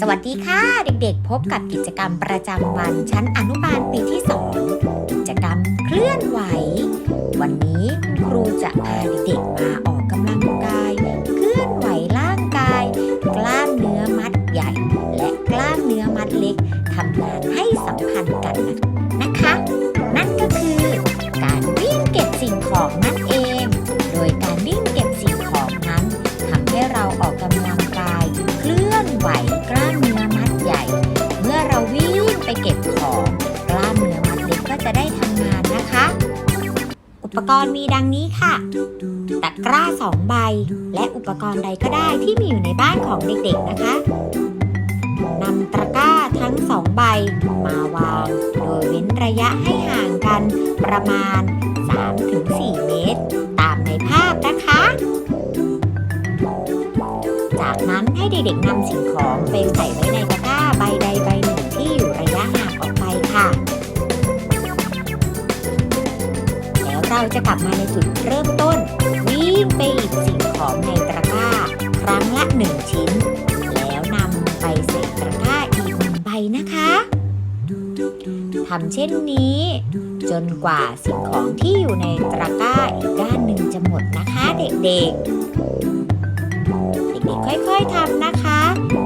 สวัสดีค่ะ เด็กๆ พบกับกิจกรรมประจำวันชั้นอนุบาลปีที่ 2 กิจกรรมเคลื่อนไหว วันนี้ครูจะพาเด็กๆมาออกกำลังกาย เคลื่อนไหวร่างกาย กล้ามเนื้อมัดใหญ่ และกล้ามเนื้อมัดเล็กทำงานให้สัมพันธ์กันนะคะ นั่นก็คือ การวิ่งเก็บสิ่งของนั่นเอง กล้ามเนื้อมัดเล็กก็จะได้ทำงานนะคะ อุปกรณ์มีดังนี้ค่ะ ตะกร้าสองใบ และอุปกรณ์ใดก็ได้ที่มีอยู่ในบ้านของเด็กๆนะคะนำตะกร้าทั้งสองใบมาวางโดยเว้นระยะให้ห่างกันประมาณ 3-4 เมตร ตามในภาพนะคะ จากนั้นให้เด็กๆนำสิ่งของไปใส่ไว้ในตะกร้าใบใดใบ เราจะกลับมาในจุดเริ่มต้น วิ่งไปหยิบสิ่งของในตะกร้า ครั้งละหนึ่งชิ้น แล้วนำไปใส่ตะกร้าอีกหนึ่งใบนะคะทำเช่นนี้ จนกว่าสิ่งของที่อยู่ในตะกร้าอีกด้านหนึ่งจะหมดนะคะเด็กๆ เด็กๆค่อยๆทำนะคะ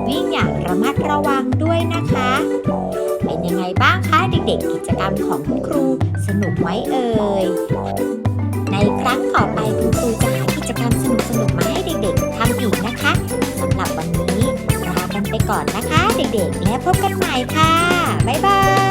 วิ่งอย่างระมัดระวังด้วยนะคะ ยังไงบ้างคะเด็กๆ กิจกรรมของคุณครูสนุกไหมเอ่ย ในครั้งต่อไปคุณครูจะหากิจกรรมสนุกๆมาให้เด็กๆทำอีกนะคะสำหรับวันนี้ลากันไปก่อนนะคะ เด็กๆ และพบกันใหม่ค่ะ บ๊ายบาย